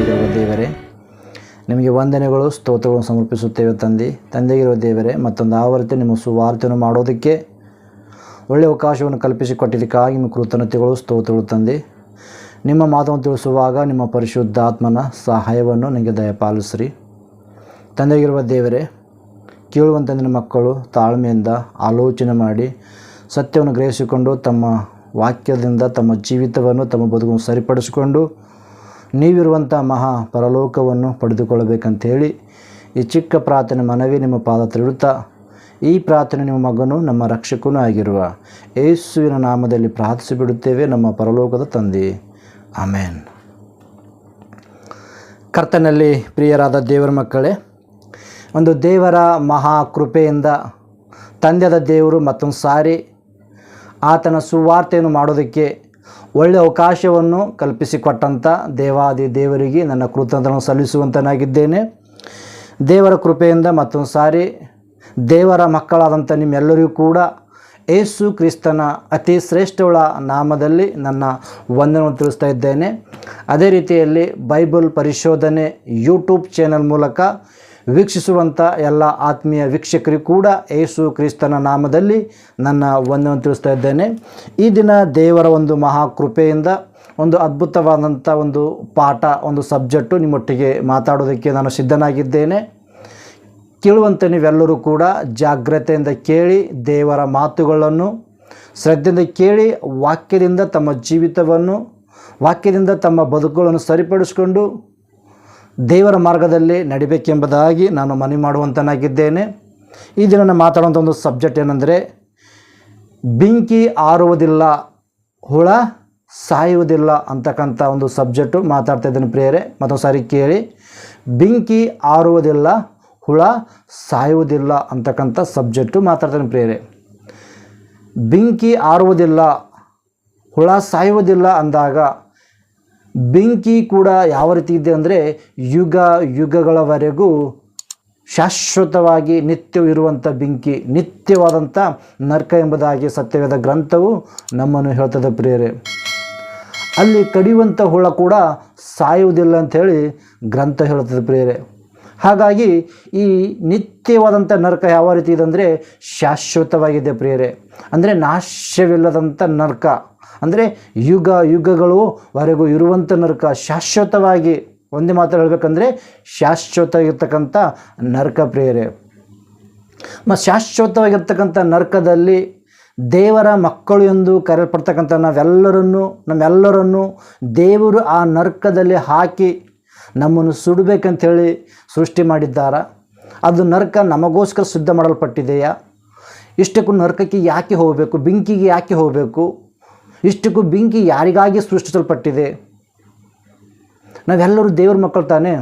ತಂದೆಗಿರುವ ದೇವರೇ. ನಿಮಗೆ ವಂದನೆಗಳು, ಸ್ತೋತ್ರಗಳನ್ನು ಸಮರ್ಪಿಸುತ್ತೇವೆ ತಂದೆ. ತಂದೆಗಿರುವ ದೇವರೇ, ಮತ್ತೊಂದು ಆವರ್ತಿ ನಿಮ್ಮ ಸುವಾರ್ತೆಯನ್ನು ಮಾಡೋದಕ್ಕೆ ಒಳ್ಳೆಯ ಅವಕಾಶವನ್ನು ಕಲ್ಪಿಸಿಕೊಟ್ಟಿದ್ದಕ್ಕಾಗಿ ನಿಮ್ಮ ಕೃತಜ್ಞತೆಗಳು, ಸ್ತೋತ್ರಗಳು ತಂದೆ. ನಿಮ್ಮ ಮಾತನ್ನು ತಿಳಿಸುವಾಗ ನಿಮ್ಮ ಪರಿಶುದ್ಧಾತ್ಮನ ಸಹಾಯವನ್ನು ನಿಮಗೆ ದಯಪಾಲಿಸ್ರಿ. ತಂದೆಗಿರುವ ದೇವರೇ ಕೇಳುವಂಥ ಮಕ್ಕಳು ತಾಳ್ಮೆಯಿಂದ ಆಲೋಚನೆ ಮಾಡಿ ಸತ್ಯವನ್ನು ಗ್ರಹಿಸಿಕೊಂಡು ತಮ್ಮ ವಾಕ್ಯದಿಂದ ತಮ್ಮ ಜೀವಿತವನ್ನು, ತಮ್ಮ ಬದುಕನ್ನು ಸರಿಪಡಿಸಿಕೊಂಡು ನೀವಿರುವಂಥ ಮಹಾ ಪರಲೋಕವನ್ನು ಪಡೆದುಕೊಳ್ಳಬೇಕಂತ ಹೇಳಿ ಈ ಚಿಕ್ಕ ಪ್ರಾರ್ಥನೆ ಮನವಿ ನಿಮ್ಮ ಪಾದ ತಿಳುತ್ತಾ ಈ ಪ್ರಾರ್ಥನೆ ನಿಮ್ಮ ಮಗನು ನಮ್ಮ ರಕ್ಷಕನೂ ಆಗಿರುವ ಯೇಸುವಿನ ನಾಮದಲ್ಲಿ ಪ್ರಾರ್ಥಿಸಿ ಬಿಡುತ್ತೇವೆ ನಮ್ಮ ಪರಲೋಕದ ತಂದೆ. ಆಮೇನ್. ಕರ್ತನಲ್ಲಿ ಪ್ರಿಯರಾದ ದೇವರ ಮಕ್ಕಳೇ, ಒಂದು ದೇವರ ಮಹಾ ಕೃಪೆಯಿಂದ ತಂದೆದ ದೇವರು ಮತ್ತೊಂದು ಸಾರಿ ಆತನ ಸುವಾರ್ತೆಯನ್ನು ಮಾಡೋದಕ್ಕೆ ಒಳ್ಳೆಯ ಅವಕಾಶವನ್ನು ಕಲ್ಪಿಸಿಕೊಟ್ಟಂಥ ದೇವಾದಿ ದೇವರಿಗೆ ನನ್ನ ಕೃತಜ್ಞತೆಯನ್ನು ಸಲ್ಲಿಸುವಂತನಾಗಿದ್ದೇನೆ. ದೇವರ ಕೃಪೆಯಿಂದ ಮತ್ತೊಂದು ಸಾರಿ ದೇವರ ಮಕ್ಕಳಾದಂಥ ನಿಮ್ಮೆಲ್ಲರಿಗೂ ಕೂಡ ಏಸು ಕ್ರಿಸ್ತನ ಅತಿ ಶ್ರೇಷ್ಠಗಳ ನಾಮದಲ್ಲಿ ನನ್ನ ವಂದನವನ್ನು ತಿಳಿಸ್ತಾ ಇದ್ದೇನೆ. ಅದೇ ರೀತಿಯಲ್ಲಿ ಬೈಬಲ್ ಪರಿಶೋಧನೆ ಯೂಟ್ಯೂಬ್ ಚಾನಲ್ ಮೂಲಕ ವೀಕ್ಷಿಸುವಂಥ ಎಲ್ಲ ಆತ್ಮೀಯ ವೀಕ್ಷಕರಿಗೂ ಕೂಡ ಯೇಸು ಕ್ರಿಸ್ತನ ನಾಮದಲ್ಲಿ ನನ್ನ ವಂದನೆ ತಿಳಿಸ್ತಾ ಇದ್ದೇನೆ. ಈ ದಿನ ದೇವರ ಒಂದು ಮಹಾಕೃಪೆಯಿಂದ ಒಂದು ಅದ್ಭುತವಾದಂಥ ಒಂದು ಪಾಠ, ಒಂದು ಸಬ್ಜೆಕ್ಟು ನಿಮ್ಮೊಟ್ಟಿಗೆ ಮಾತಾಡೋದಕ್ಕೆ ನಾನು ಸಿದ್ಧನಾಗಿದ್ದೇನೆ. ಕೇಳುವಂತೆ ನೀವೆಲ್ಲರೂ ಕೂಡ ಜಾಗ್ರತೆಯಿಂದ ಕೇಳಿ ದೇವರ ಮಾತುಗಳನ್ನು, ಶ್ರದ್ಧೆಯಿಂದ ಕೇಳಿ ವಾಕ್ಯದಿಂದ ತಮ್ಮ ಜೀವಿತವನ್ನು, ವಾಕ್ಯದಿಂದ ತಮ್ಮ ಬದುಕುಗಳನ್ನು ಸರಿಪಡಿಸಿಕೊಂಡು ದೇವರ ಮಾರ್ಗದಲ್ಲಿ ನಡಿಬೇಕೆಂಬುದಾಗಿ ನಾನು ಮನವಿ ಮಾಡುವಂತನಾಗಿದ್ದೇನೆ. ಈ ದಿನ ನಾನು ಮಾತಾಡುವಂಥ ಒಂದು ಸಬ್ಜೆಕ್ಟ್ ಏನಂದರೆ, ಬೆಂಕಿ ಆರುವುದಿಲ್ಲ, ಹುಳ ಸಾಯುವುದಿಲ್ಲ ಅಂತಕ್ಕಂಥ ಒಂದು ಸಬ್ಜೆಕ್ಟು ಮಾತಾಡ್ತಾ ಇದ್ದೇನೆ ಪ್ರಿಯರೇ. ಮತ್ತೊಂದು ಸಾರಿ ಕೇಳಿ, ಬೆಂಕಿ ಆರುವುದಿಲ್ಲ, ಹುಳ ಸಾಯುವುದಿಲ್ಲ ಅಂತಕ್ಕಂಥ ಸಬ್ಜೆಕ್ಟು ಮಾತಾಡ್ತಾನೆ ಪ್ರಿಯರೇ. ಬೆಂಕಿ ಆರುವುದಿಲ್ಲ, ಹುಳ ಸಾಯುವುದಿಲ್ಲ ಅಂದಾಗ ಬೆಂಕಿ ಕೂಡ ಯಾವ ರೀತಿ ಇದೆ ಅಂದರೆ ಯುಗ ಯುಗಗಳವರೆಗೂ ಶಾಶ್ವತವಾಗಿ ನಿತ್ಯವಿರುವಂಥ ಬೆಂಕಿ, ನಿತ್ಯವಾದಂಥ ನರ್ಕ ಎಂಬುದಾಗಿ ಸತ್ಯವೇದ ಗ್ರಂಥವು ನಮ್ಮನ್ನು ಹೇಳ್ತದೆ ಪ್ರಿಯರೇ. ಅಲ್ಲಿ ಕಡಿಯುವಂಥ ಹುಳ ಕೂಡ ಸಾಯುವುದಿಲ್ಲ ಅಂಥೇಳಿ ಗ್ರಂಥ ಹೇಳ್ತದೆ ಪ್ರಿಯರೇ. ಹಾಗಾಗಿ ಈ ನಿತ್ಯವಾದಂಥ ನರಕ ಯಾವ ರೀತಿ ಇದೆ ಅಂದರೆ ಶಾಶ್ವತವಾಗಿದೆ ಪ್ರಿಯರೇ. ಅಂದರೆ ನಾಶವಿಲ್ಲದಂಥ ನರಕ. ಅಂದರೆ ಯುಗ ಯುಗಗಳು ವರೆಗೂ ಇರುವಂಥ ನರಕ ಶಾಶ್ವತವಾಗಿ ಒಂದೇ ಮಾತ್ರ ಹೇಳಬೇಕಂದ್ರೆ ಶಾಶ್ವತ ಇರ್ತಕ್ಕಂಥ ನರಕ ಪ್ರೇರೆ ಮತ್ತು ಶಾಶ್ವತವಾಗಿರ್ತಕ್ಕಂಥ ನರಕದಲ್ಲಿ ದೇವರ ಮಕ್ಕಳು ಎಂದು ಕರೆಯಲ್ಪಡ್ತಕ್ಕಂಥ ನಾವೆಲ್ಲರನ್ನು, ನಮ್ಮೆಲ್ಲರನ್ನು ದೇವರು ಆ ನರಕದಲ್ಲಿ ಹಾಕಿ ನಮ್ಮನ್ನು ಸುಡಬೇಕಂಥೇಳಿ ಸೃಷ್ಟಿ ಮಾಡಿದ್ದಾರ. ಅದು ನರಕ ನಮಗೋಸ್ಕರ ಸಿದ್ಧ ಮಾಡಲ್ಪಟ್ಟಿದೆಯಾ? ಇಷ್ಟಕ್ಕೂ ನರಕಕ್ಕೆ ಯಾಕೆ ಹೋಗಬೇಕು? ಬೆಂಕಿಗೆ ಯಾಕೆ ಹೋಗಬೇಕು? ಇಷ್ಟಕ್ಕೂ ಬೆಂಕಿ ಯಾರಿಗಾಗಿ ಸೃಷ್ಟಿಸಲ್ಪಟ್ಟಿದೆ? ನಾವೆಲ್ಲರೂ ದೇವ್ರ ಮಕ್ಕಳು ತಾನೇ.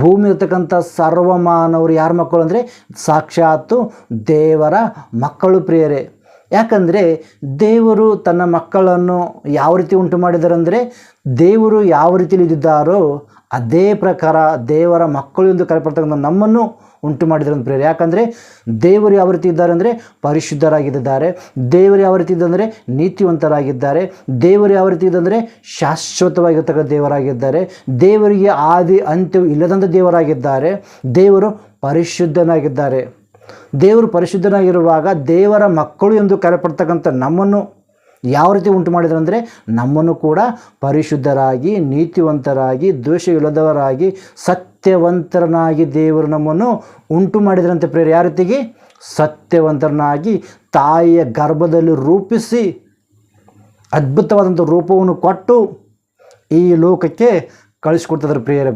ಭೂಮಿ ಇರ್ತಕ್ಕಂಥ ಸರ್ವಮಾನವರು ಯಾರ ಮಕ್ಕಳು ಅಂದರೆ? ಸಾಕ್ಷಾತ್ತು ದೇವರ ಮಕ್ಕಳು ಪ್ರಿಯರೇ. ಯಾಕಂದರೆ ದೇವರು ತನ್ನ ಮಕ್ಕಳನ್ನು ಯಾವ ರೀತಿ ಉಂಟು ಮಾಡಿದ್ದಾರೆ ಅಂದರೆ? ದೇವರು ಯಾವ ರೀತಿಯಲ್ಲಿ ಇದ್ದಿದ್ದಾರೋ ಅದೇ ಪ್ರಕಾರ ದೇವರ ಮಕ್ಕಳು ಎಂದು ಕರೆಪಡ್ತಕ್ಕಂಥ ನಮ್ಮನ್ನು ಉಂಟು ಮಾಡಿದ್ದಾರೆ ಅಂತ ಯಾಕಂದರೆ ದೇವರು ಯಾವ ರೀತಿ ಇದ್ದಾರೆ ಅಂದರೆ ಪರಿಶುದ್ಧರಾಗಿದ್ದಾರೆ. ದೇವರು ಯಾವ ರೀತಿ ಇದ್ದಂದರೆ ನೀತಿವಂತರಾಗಿದ್ದಾರೆ. ದೇವರು ಯಾವ ರೀತಿ ಇದ್ದಂದರೆ ಶಾಶ್ವತವಾಗಿರ್ತಕ್ಕಂಥ ದೇವರಾಗಿದ್ದಾರೆ. ದೇವರಿಗೆ ಆದಿ ಅಂತ್ಯವು ಇಲ್ಲದಂಥ ದೇವರಾಗಿದ್ದಾರೆ. ದೇವರು ಪರಿಶುದ್ಧನಾಗಿದ್ದಾರೆ. ದೇವರು ಪರಿಶುದ್ಧನಾಗಿರುವಾಗ ದೇವರ ಮಕ್ಕಳು ಎಂದು ಕರೆಪಡ್ತಕ್ಕಂಥ ನಮ್ಮನ್ನು ಯಾವ ರೀತಿ ಉಂಟು ಮಾಡಿದ್ರು ಅಂದರೆ ನಮ್ಮನ್ನು ಕೂಡ ಪರಿಶುದ್ಧರಾಗಿ, ನೀತಿವಂತರಾಗಿ, ದ್ವೇಷವಿಲ್ಲದವರಾಗಿ ಸತ್ಯವಂತರನಾಗಿ ದೇವರು ನಮ್ಮನ್ನು ಉಂಟು ಮಾಡಿದ್ರಂತೆ ಪ್ರೇರ ಯಾವ ರೀತಿಗೆ ಸತ್ಯವಂತರನಾಗಿ ತಾಯಿಯ ಗರ್ಭದಲ್ಲಿ ರೂಪಿಸಿ ಅದ್ಭುತವಾದಂಥ ರೂಪವನ್ನು ಕೊಟ್ಟು ಈ ಲೋಕಕ್ಕೆ ಕಳಿಸ್ಕೊಡ್ತಿದ್ದಾರೆ ಪ್ರಿಯರ.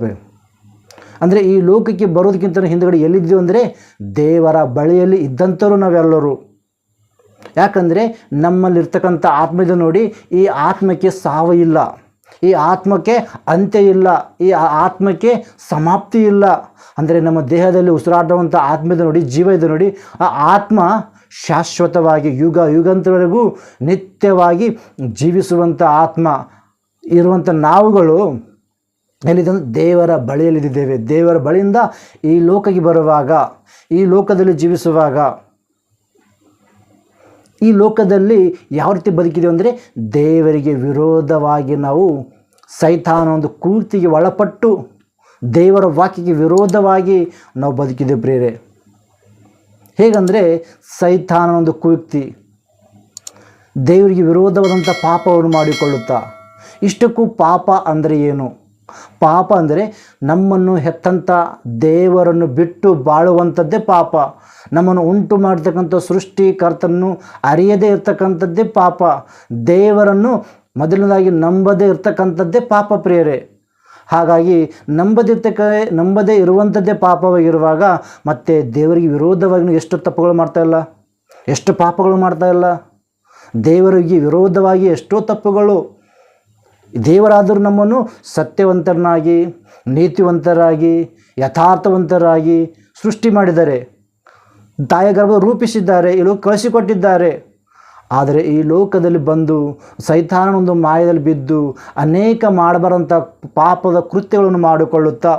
ಅಂದರೆ ಈ ಲೋಕಕ್ಕೆ ಬರೋದಕ್ಕಿಂತ ಹಿಂದುಗಡೆ ಎಲ್ಲಿದ್ದೀವಿ ಅಂದರೆ ದೇವರ ಬಳಿಯಲ್ಲಿ ಇದ್ದಂಥವ್ರು ನಾವೆಲ್ಲರೂ. ಯಾಕಂದರೆ ನಮ್ಮಲ್ಲಿರ್ತಕ್ಕಂಥ ಆತ್ಮದ ನೋಡಿ, ಈ ಆತ್ಮಕ್ಕೆ ಸಾವು ಇಲ್ಲ. ಈ ಆತ್ಮಕ್ಕೆ ಅಂತ್ಯ ಇಲ್ಲ, ಈ ಆತ್ಮಕ್ಕೆ ಸಮಾಪ್ತಿ ಇಲ್ಲ. ಅಂದರೆ ನಮ್ಮ ದೇಹದಲ್ಲಿ ಉಸಿರಾಡುವಂಥ ಇದೆ ನೋಡಿ, ಜೀವ ಇದೆ ನೋಡಿ, ಆ ಆತ್ಮ ಶಾಶ್ವತವಾಗಿ ಯುಗ ಯುಗಂತವರೆಗೂ ನಿತ್ಯವಾಗಿ ಜೀವಿಸುವಂಥ ಆತ್ಮ ಇರುವಂಥ ನಾವುಗಳು ಎಲ್ಲಿದೆ? ದೇವರ ಬಳಿಯಲ್ಲಿದ್ದೇವೆ ದೇವರ ಬಳಿಯಿಂದ ಈ ಲೋಕಕ್ಕೆ ಬರುವಾಗ, ಈ ಲೋಕದಲ್ಲಿ ಜೀವಿಸುವಾಗ ಈ ಲೋಕದಲ್ಲಿ ಯಾವ ರೀತಿ ಬದುಕಿದೆ ಅಂದರೆ ದೇವರಿಗೆ ವಿರೋಧವಾಗಿ ನಾವು ಸೈತಾನ ಒಂದು ಕೂರ್ತಿಗೆ ಒಳಪಟ್ಟು ದೇವರ ವಾಕ್ಯಕ್ಕೆ ವಿರೋಧವಾಗಿ ನಾವು ಬದುಕಿದೆ ಪ್ರೇರೆ ಹೇಗಂದರೆ ಸೈತಾನ ಒಂದು ಕುಯುಕ್ತಿ ದೇವರಿಗೆ ವಿರೋಧವಾದಂಥ ಪಾಪವನ್ನು ಮಾಡಿಕೊಳ್ಳುತ್ತಾ, ಇಷ್ಟಕ್ಕೂ ಪಾಪ ಅಂದರೆ ಏನು? ಪಾಪ ಅಂದರೆ ನಮ್ಮನ್ನು ಹೆತ್ತಂಥ ದೇವರನ್ನು ಬಿಟ್ಟು ಬಾಳುವಂಥದ್ದೇ ಪಾಪ. ನಮ್ಮನ್ನು ಉಂಟು ಮಾಡ್ತಕ್ಕಂಥ ಸೃಷ್ಟಿಕರ್ತನನ್ನು ಅರಿಯದೇ ಇರ್ತಕ್ಕಂಥದ್ದೇ ಪಾಪ. ದೇವರನ್ನು ಮೊದಲನೇದಾಗಿ ನಂಬದೇ ಇರ್ತಕ್ಕಂಥದ್ದೇ ಪಾಪ ಪ್ರಿಯರೇ. ಹಾಗಾಗಿ ನಂಬದಿರ್ತಕ್ಕ ನಂಬದೇ ಇರುವಂಥದ್ದೇ ಪಾಪವಾಗಿರುವಾಗ ಮತ್ತೆ ದೇವರಿಗೆ ವಿರೋಧವಾಗಿ ಎಷ್ಟು ತಪ್ಪುಗಳು ಮಾಡ್ತಾ ಇಲ್ಲ? ಎಷ್ಟು ಪಾಪಗಳು ಮಾಡ್ತಾ ಇಲ್ಲ? ದೇವರಿಗೆ ವಿರೋಧವಾಗಿ ಎಷ್ಟೋ ತಪ್ಪುಗಳು. ದೇವರಾದರೂ ನಮ್ಮನ್ನು ಸತ್ಯವಂತರನ್ನಾಗಿ, ನೀತಿವಂತರಾಗಿ, ಯಥಾರ್ಥವಂತರಾಗಿ ಸೃಷ್ಟಿ ಮಾಡಿದ್ದಾರೆ. ದಾಯಗರ್ಭ ರೂಪಿಸಿದ್ದಾರೆ, ಈ ಲೋಕ ಕಳಿಸಿಕೊಟ್ಟಿದ್ದಾರೆ. ಆದರೆ ಈ ಲೋಕದಲ್ಲಿ ಬಂದು ಸೈತಾನ ಒಂದು ಮಾಯದಲ್ಲಿ ಬಿದ್ದು ಅನೇಕ ಮಾಡಬಾರಂಥ ಪಾಪದ ಕೃತ್ಯಗಳನ್ನು ಮಾಡಿಕೊಳ್ಳುತ್ತಾ,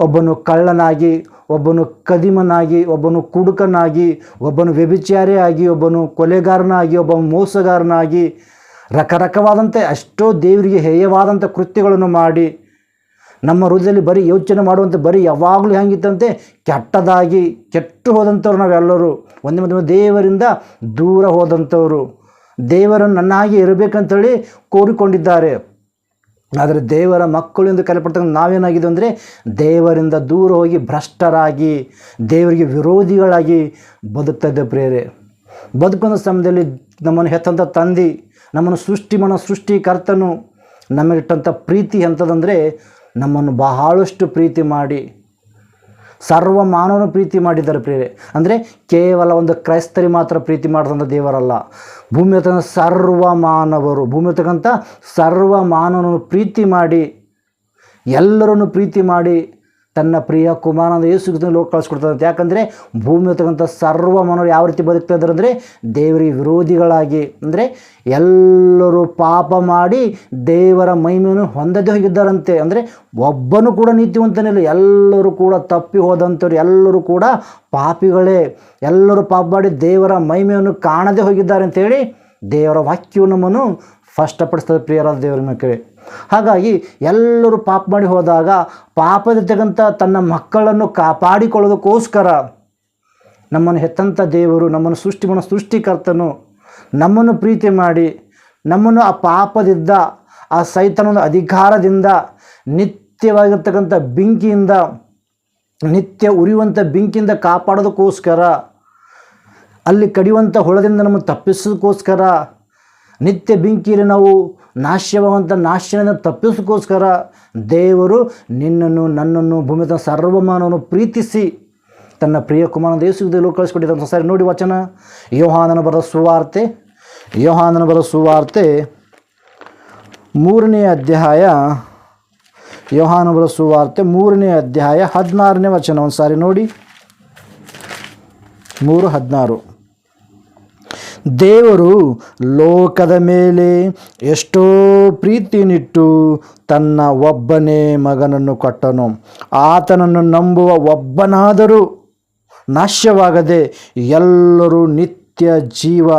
ಒಬ್ಬನು ಕಳ್ಳನಾಗಿ, ಒಬ್ಬನು ಕದಿಮನಾಗಿ, ಒಬ್ಬನು ಕುಡುಕನಾಗಿ, ಒಬ್ಬನು ವ್ಯಭಿಚಾರಿಯಾಗಿ, ಒಬ್ಬನು ಕೊಲೆಗಾರನಾಗಿ, ಒಬ್ಬ ಮೋಸಗಾರನಾಗಿ ರಕರಕವಾದಂತೆ ಅಷ್ಟೋ ದೇವರಿಗೆ ಹೇಯವಾದಂಥ ಕೃತ್ಯಗಳನ್ನು ಮಾಡಿ, ನಮ್ಮ ಹೃದಯದಲ್ಲಿ ಬರೀ ಯೋಚನೆ ಮಾಡುವಂಥ ಬರೀ ಯಾವಾಗಲೂ ಹೆಂಗಿತ್ತಂತೆ ಕೆಟ್ಟದಾಗಿ ಕೆಟ್ಟು ಹೋದಂಥವ್ರು ನಾವೆಲ್ಲರೂ. ಒಂದೇ ಮಧ್ಯಮ ದೇವರಿಂದ ದೂರ ಹೋದಂಥವರು. ದೇವರನ್ನು ನನ್ನಾಗಿ ಇರಬೇಕಂತೇಳಿ ಕೋರಿಕೊಂಡಿದ್ದಾರೆ. ಆದರೆ ದೇವರ ಮಕ್ಕಳು ಎಂದು ನಾವೇನಾಗಿದೆ ಅಂದರೆ, ದೇವರಿಂದ ದೂರ ಹೋಗಿ ಭ್ರಷ್ಟರಾಗಿ, ದೇವರಿಗೆ ವಿರೋಧಿಗಳಾಗಿ ಬದುಕ್ತಾ ಇದ್ದ ಪ್ರೇರೆ ಬದುಕೊಂಡ ಸಮಯದಲ್ಲಿ ನಮ್ಮನ್ನು ಹೆತ್ತಂಥ ತಂದೆ ನಮ್ಮನ್ನು ಸೃಷ್ಟಿ ಮಾಡೋ ಸೃಷ್ಟಿಕರ್ತನು ನಮಗಿಟ್ಟಂಥ ಪ್ರೀತಿ ಎಂಥದಂದರೆ ನಮ್ಮನ್ನು ಬಹಳಷ್ಟು ಪ್ರೀತಿ ಮಾಡಿ, ಸರ್ವ ಮಾನವನ ಪ್ರೀತಿ ಮಾಡಿದ್ದಾರೆ ಪ್ರಿಯರೇ. ಅಂದರೆ ಕೇವಲ ಒಂದು ಕ್ರೈಸ್ತರಿ ಮಾತ್ರ ಪ್ರೀತಿ ಮಾಡಿದಂಥ ದೇವರಲ್ಲ. ಭೂಮಿ ಹತ್ತಿರ ಸರ್ವ ಮಾನವರು ಭೂಮಿ ಹತ್ತಕ್ಕಂಥ ಸರ್ವ ಮಾನವನನ್ನು ಪ್ರೀತಿ ಮಾಡಿ, ಎಲ್ಲರನ್ನು ಪ್ರೀತಿ ಮಾಡಿ ತನ್ನ ಪ್ರಿಯ ಕುಮಾರನ ಯೇಸುಕ್ರಿಸ್ತನ ಲೋಕ ಕಳಿಸ್ಕೊಡ್ತದಂತೆ ಯಾಕಂದರೆ ಭೂಮಿ ಇರ್ತಕ್ಕಂಥ ಸರ್ವ ಮನೋರು ಯಾವ ರೀತಿ ಬದುಕ್ತಾ ಇದ್ದಾರೆ ಅಂದರೆ ದೇವರಿಗೆ ವಿರೋಧಿಗಳಾಗಿ, ಅಂದರೆ ಎಲ್ಲರೂ ಪಾಪ ಮಾಡಿ ದೇವರ ಮಹಿಮೆಯನ್ನು ಹೊಂದದೇ ಹೋಗಿದ್ದಾರಂತೆ. ಅಂದರೆ ಒಬ್ಬನು ಕೂಡ ನೀತಿವಂತನಿಲ್ಲ, ಎಲ್ಲರೂ ಕೂಡ ತಪ್ಪಿ ಹೋದಂಥವ್ರು, ಎಲ್ಲರೂ ಕೂಡ ಪಾಪಿಗಳೇ. ಎಲ್ಲರೂ ಪಾಪ ಮಾಡಿ ದೇವರ ಮಹಿಮೆಯನ್ನು ಕಾಣದೇ ಹೋಗಿದ್ದಾರೆ ಅಂತೇಳಿ ದೇವರ ವಾಕ್ಯವು ನಮ್ಮನ್ನು ಸ್ಪಷ್ಟಪಡಿಸ್ತದೆ ಪ್ರಿಯರಾದ ದೇವರ ಮಕ್ಕಳೇ ಹಾಗಾಗಿ ಎಲ್ಲರೂ ಪಾಪ ಮಾಡಿ ಹೋದಾಗ ಪಾಪದಿರ್ತಕ್ಕಂಥ ತನ್ನ ಮಕ್ಕಳನ್ನು ಕಾಪಾಡಿಕೊಳ್ಳೋದಕ್ಕೋಸ್ಕರ ನಮ್ಮನ್ನು ಹೆತ್ತಂಥ ದೇವರು, ನಮ್ಮನ್ನು ಸೃಷ್ಟಿ ಮಾಡೋ ಸೃಷ್ಟಿಕರ್ತನು ನಮ್ಮನ್ನು ಪ್ರೀತಿ ಮಾಡಿ, ನಮ್ಮನ್ನು ಆ ಪಾಪದಿಂದ, ಆ ಸೈತನದ ಅಧಿಕಾರದಿಂದ, ನಿತ್ಯವಾಗಿರ್ತಕ್ಕಂಥ ಬೆಂಕಿಯಿಂದ, ನಿತ್ಯ ಉರಿಯುವಂಥ ಬೆಂಕಿಯಿಂದ ಕಾಪಾಡೋದಕ್ಕೋಸ್ಕರ, ಅಲ್ಲಿ ಕಡಿಯುವಂಥ ಹೊಳದಿಂದ ನಮ್ಮನ್ನು ತಪ್ಪಿಸೋದಕ್ಕೋಸ್ಕರ ನಿತ್ಯ ಬೆಂಕಿಯಲ್ಲಿ ನಾವು ನಾಶ್ಯವಾಗುವಂಥ ನಾಶನ ತಪ್ಪಿಸೋಕ್ಕೋಸ್ಕರ ದೇವರು ನಿನ್ನನ್ನು, ನನ್ನನ್ನು ಭೂಮಿ ತನ್ನ ಸರ್ವಮಾನವನ್ನು ಪ್ರೀತಿಸಿ ತನ್ನ ಪ್ರಿಯ ಕುಮಾರನ ದೇಶದಲ್ಲಿ ಕಳಿಸ್ಕೊಟ್ಟಿದ್ದಂಥ ಸರಿ ನೋಡಿ ವಚನ. ಯೋಹಾನನ ಬರ ಸುವಾರ್ತೆ, ಯೋಹಾನನ ಬರ ಸುವಾರ್ತೆ ಮೂರನೇ ಅಧ್ಯಾಯ ಯೋಹಾನ ಬರ ಸುವಾರ್ತೆ ಮೂರನೇ ಅಧ್ಯಾಯ ಹದಿನಾರನೇ ವಚನ. ಒಂದು ಸಾರಿ ನೋಡಿ. ಮೂರು ಹದಿನಾರು. ದೇವರು ಲೋಕದ ಮೇಲೆ ಎಷ್ಟೋ ಪ್ರೀತಿನಿಟ್ಟು ತನ್ನ ಒಬ್ಬನೇ ಮಗನನ್ನು ಕೊಟ್ಟನು. ಆತನನ್ನು ನಂಬುವ ಒಬ್ಬನಾದರೂ ನಾಶ್ಯವಾಗದೆ ಎಲ್ಲರೂ ನಿತ್ಯ ಜೀವ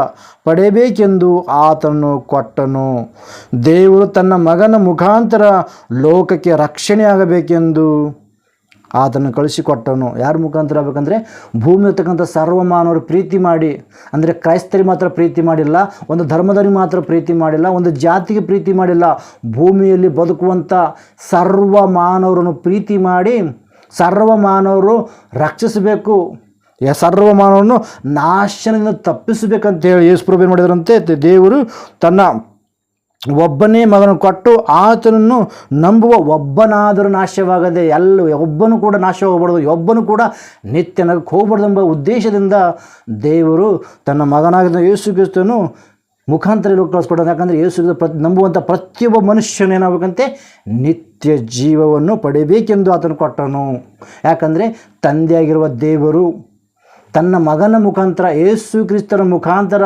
ಪಡೆಯಬೇಕೆಂದು ಆತನು ಕೊಟ್ಟನು. ದೇವರು ತನ್ನ ಮಗನ ಮುಖಾಂತರ ಲೋಕಕ್ಕೆ ರಕ್ಷಣೆಯಾಗಬೇಕೆಂದು ಆತನು ಕಳಿಸಿಕೊಟ್ಟನು ಯಾರ ಮುಖಾಂತರ ಆಗಬೇಕಂದ್ರೆ ಭೂಮಿ ಇರ್ತಕ್ಕಂಥ ಸರ್ವಮಾನವರು ಪ್ರೀತಿ ಮಾಡಿ, ಅಂದರೆ ಕ್ರೈಸ್ತರಿಗೆ ಮಾತ್ರ ಪ್ರೀತಿ ಮಾಡಿಲ್ಲ, ಒಂದು ಧರ್ಮದವರಿಗೆ ಮಾತ್ರ ಪ್ರೀತಿ ಮಾಡಿಲ್ಲ, ಒಂದು ಜಾತಿಗೆ ಪ್ರೀತಿ ಮಾಡಿಲ್ಲ, ಭೂಮಿಯಲ್ಲಿ ಬದುಕುವಂಥ ಸರ್ವ ಮಾನವರನ್ನು ಪ್ರೀತಿ ಮಾಡಿ ಸರ್ವ ಮಾನವರು ರಕ್ಷಿಸಬೇಕು. ಸರ್ವ ಮಾನವರನ್ನು ನಾಶನದಿಂದ ತಪ್ಪಿಸಬೇಕಂತ ಹೇಳಿ ಯೇಸುಪ್ರಭು ಏನು ಮಾಡಿದ್ರಂತೆ, ದೇವರು ತನ್ನ ಒಬ್ಬನೇ ಮಗನ ಕೊಟ್ಟು ಆತನನ್ನು ನಂಬುವ ಒಬ್ಬನಾದರೂ ನಾಶವಾಗದೆ ಎಲ್ಲ ಒಬ್ಬನು ಕೂಡ ನಾಶ ಒಬ್ಬನು ಕೂಡ ನಿತ್ಯ ನಗಕ್ಕೆ ಹೋಗ್ಬಾರ್ದು ಎಂಬ ಉದ್ದೇಶದಿಂದ ದೇವರು ತನ್ನ ಮಗನಾಗಿದ್ದ ಯೇಸು ಕ್ರಿಸ್ತನು ಮುಖಾಂತರ ಲೋಕ ಕಳಿಸ್ಕೊಡೋದು ಯಾಕಂದರೆ ಯೇಸು ಪ್ರತಿ ನಂಬುವಂಥ ಪ್ರತಿಯೊಬ್ಬ ಮನುಷ್ಯನೇನಾಗಬೇಕಂತೆ ನಿತ್ಯ ಜೀವವನ್ನು ಪಡೆಯಬೇಕೆಂದು ಆತನು ಕೊಟ್ಟನು. ಯಾಕಂದರೆ ತಂದೆಯಾಗಿರುವ ದೇವರು ತನ್ನ ಮಗನ ಮುಖಾಂತರ, ಯೇಸು ಕ್ರಿಸ್ತನ ಮುಖಾಂತರ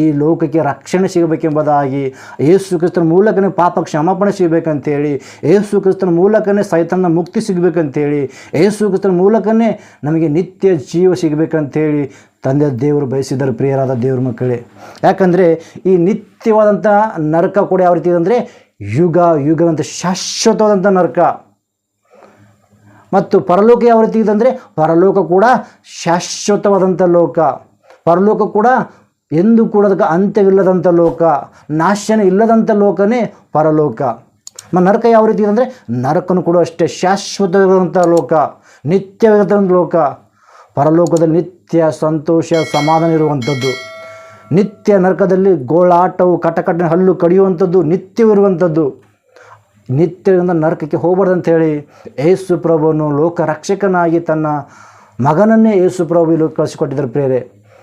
ಈ ಲೋಕಕ್ಕೆ ರಕ್ಷಣೆ ಸಿಗಬೇಕೆಂಬುದಾಗಿ, ಯೇಸು ಕ್ರಿಸ್ತನ ಮೂಲಕನೇ ಪಾಪ ಕ್ಷಮಾಪಣೆ ಸಿಗಬೇಕಂತೇಳಿ, ಯೇಸು ಕ್ರಿಸ್ತನ ಮೂಲಕನೇ ಸೈತನ ಮುಕ್ತಿ ಸಿಗಬೇಕಂತೇಳಿ, ಯೇಸು ಕ್ರಿಸ್ತನ ಮೂಲಕನೇ ನಮಗೆ ನಿತ್ಯ ಜೀವ ಸಿಗಬೇಕಂತೇಳಿ ತಂದೆ ದೇವರು ಬಯಸಿದ್ದಾರೆ ಪ್ರಿಯರಾದ ದೇವ್ರ ಮಕ್ಕಳೇ. ಯಾಕಂದರೆ ಈ ನಿತ್ಯವಾದಂಥ ನರಕ ಕೂಡ ಯಾವ ರೀತಿ ಅಂದರೆ ಯುಗ ಯುಗವಂತ ಶಾಶ್ವತವಾದಂಥ ನರಕ. ಮತ್ತು ಪರಲೋಕ ಯಾವ ರೀತಿ ಇದೆ ಅಂದರೆ ಪರಲೋಕ ಕೂಡ ಶಾಶ್ವತವಾದಂಥ ಲೋಕ. ಪರಲೋಕ ಕೂಡ ಎಂದು ಕೂಡ ಅದಕ್ಕೆ ಅಂತ್ಯವಿಲ್ಲದಂಥ ಲೋಕ. ನಾಶನ ಇಲ್ಲದಂಥ ಲೋಕನೇ ಪರಲೋಕ. ಮ, ನರಕ ಯಾವ ರೀತಿ ಇದೆ ಅಂದರೆ ನರಕನು ಕೂಡ ಅಷ್ಟೇ ಶಾಶ್ವತವಾದಂಥ ಲೋಕ, ನಿತ್ಯವಾದಂಥ ಲೋಕ. ಪರಲೋಕದಲ್ಲಿ ನಿತ್ಯ ಸಂತೋಷ, ಸಮಾಧಾನ ಇರುವಂಥದ್ದು. ನಿತ್ಯ ನರಕದಲ್ಲಿ ಗೋಳಾಟವು ಕಟಕಟ ಹಲ್ಲು ಕಡಿಯುವಂಥದ್ದು, ನಿತ್ಯವಿರುವಂಥದ್ದು. ನಿತ್ಯದಿಂದ ನರಕಕ್ಕೆ ಹೋಗ್ಬಾರ್ದು ಅಂತ ಹೇಳಿ ಯೇಸು ಪ್ರಭುವನ್ನು ಲೋಕ ರಕ್ಷಕನಾಗಿ ತನ್ನ ಮಗನನ್ನೇ ಯೇಸು ಪ್ರಭು ಇಲ್ಲಿ ಕಳಿಸಿಕೊಟ್ಟಿದ್ದಾರೆ ಪ್ರೇರೆ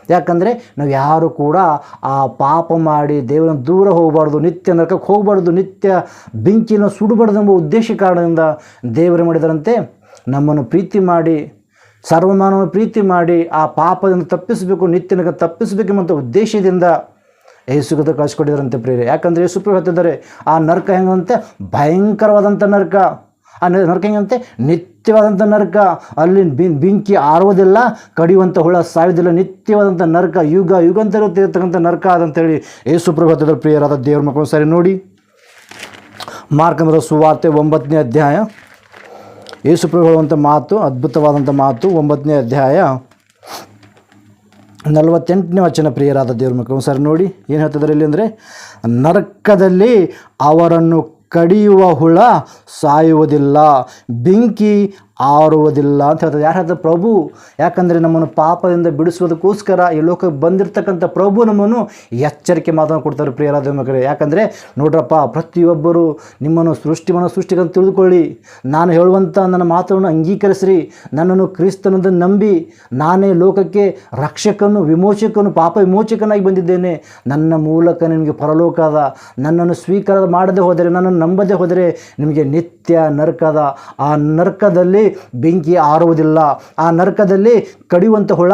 ಯಾಕಂದರೆ ನಾವು ಯಾರು ಕೂಡ ಆ ಪಾಪ ಮಾಡಿ ದೇವರನ್ನು ದೂರ ಹೋಗಬಾರ್ದು, ನಿತ್ಯ ನರಕಕ್ಕೆ ಹೋಗಬಾರ್ದು, ನಿತ್ಯ ಬೆಂಕಿನ ಸುಡಬಾರ್ದು ಎಂಬ ಉದ್ದೇಶ ಕಾರಣದಿಂದ ದೇವರು ಮಾಡಿದರಂತೆ ನಮ್ಮನ್ನು ಪ್ರೀತಿ ಮಾಡಿ, ಸರ್ವಮಾನವನ್ನು ಪ್ರೀತಿ ಮಾಡಿ ಆ ಪಾಪದಿಂದ ತಪ್ಪಿಸಬೇಕು ನಿತ್ಯನಕ ತಪ್ಪಿಸಬೇಕೆಂಬಂಥ ಉದ್ದೇಶದಿಂದ ಯೇಸುಗತ ಕಳಿಸ್ಕೊಟ್ಟಿದ್ರಂತೆ ಪ್ರೇರೆ ಯಾಕಂದರೆ ಯೇಸು ಪ್ರಭು ಹೇಳ್ತಿದ್ದಾರೆ, ಆ ನರಕ ಹೆಂಗಂತೆ? ಭಯಂಕರವಾದಂಥ ನರಕ. ಆ ನರ್ಕ ಹೆಂಗಂತೆ? ನಿತ್ಯವಾದಂಥ ನರಕ. ಅಲ್ಲಿ ಬೆಂಕಿ ಆರುವುದಿಲ್ಲ ಕಡಿಯುವಂಥ ಹುಳ ಸಾಯುವುದಿಲ್ಲ ನಿತ್ಯವಾದಂಥ ನರಕ, ಯುಗ ಯುಗಾಂತರ ಇರ್ತಕ್ಕಂಥ ನರಕ ಅದಂತೇಳಿ ಯೇಸು ಪ್ರಭು ಹೇಳ್ತಿದ್ದಾರೆ ಪ್ರಿಯರಾದ ದೇವ್ರ ಮಕ್ಕಳು. ಸರಿ ನೋಡಿ. ಮಾರ್ಕಂದ್ರ ಸುವಾರ್ತೆ ಒಂಬತ್ತನೇ ಅಧ್ಯಾಯ. ಯೇಸು ಪ್ರಭು ಹೇಳುವಂಥ ಮಾತು ಅದ್ಭುತವಾದಂಥ ಮಾತು, ಒಂಬತ್ತನೇ ಅಧ್ಯಾಯ. ನಲವತ್ತೆಂಟನೇ ವಚನ ಪ್ರಿಯರಾದ ದೇವ್ರ ಮಕ್ಕಳು ಸರ್ ನೋಡಿ ಏನು ಹೇಳ್ತಿದ್ದಾರೆ ಇಲ್ಲಿ ಅಂದರೆ, ನರಕದಲ್ಲಿ ಅವರನ್ನು ಕಡಿಯುವ ಹುಳ ಸಾಯುವುದಿಲ್ಲ, ಬೆಂಕಿ ಆರುವುದಿಲ್ಲ ಅಂತ ಹೇಳ್ತಾರೆ ಯಾರು ಹೇಳ್ತಾರೆ ಪ್ರಭು. ಯಾಕಂದರೆ ನಮ್ಮನ್ನು ಪಾಪದಿಂದ ಬಿಡಿಸುವುದಕ್ಕೋಸ್ಕರ ಈ ಲೋಕಕ್ಕೆ ಬಂದಿರತಕ್ಕಂಥ ಪ್ರಭು ನಮ್ಮನ್ನು ಎಚ್ಚರಿಕೆ ಮಾತನ್ನು ಕೊಡ್ತಾರೆ ಪ್ರಿಯರಾದ ಮಕ್ಕಳೇ. ಯಾಕಂದರೆ, ನೋಡ್ರಪ್ಪ, ಪ್ರತಿಯೊಬ್ಬರು ನಿಮ್ಮನ್ನು ಸೃಷ್ಟಿ ಮಾಡೋ ಸೃಷ್ಟಿಗಂತ ತಿಳಿದುಕೊಳ್ಳಿ. ನಾನು ಹೇಳುವಂಥ ನನ್ನ ಮಾತನ್ನು ಅಂಗೀಕರಿಸ್ರಿ. ನನ್ನನ್ನು ಕ್ರಿಸ್ತನದ ನಂಬಿ. ನಾನೇ ಲೋಕಕ್ಕೆ ರಕ್ಷಕನು ವಿಮೋಚಕನು ಪಾಪ ವಿಮೋಚಕನಾಗಿ ಬಂದಿದ್ದೇನೆ. ನನ್ನ ಮೂಲಕ ನಿಮಗೆ ಪರಲೋಕದ ನನ್ನನ್ನು ಸ್ವೀಕಾರ ಮಾಡದೆ ಹೋದರೆ, ನನ್ನನ್ನು ನಂಬದೆ ಹೋದರೆ ನಿಮಗೆ ನಿತ್ಯ ನರಕದ ಆ ನರಕದಲ್ಲಿ ಬೆಂಕಿ ಆರುವುದಿಲ್ಲ. ಆ ನರಕದಲ್ಲಿ ಕಡಿಯುವಂಥ ಹುಳ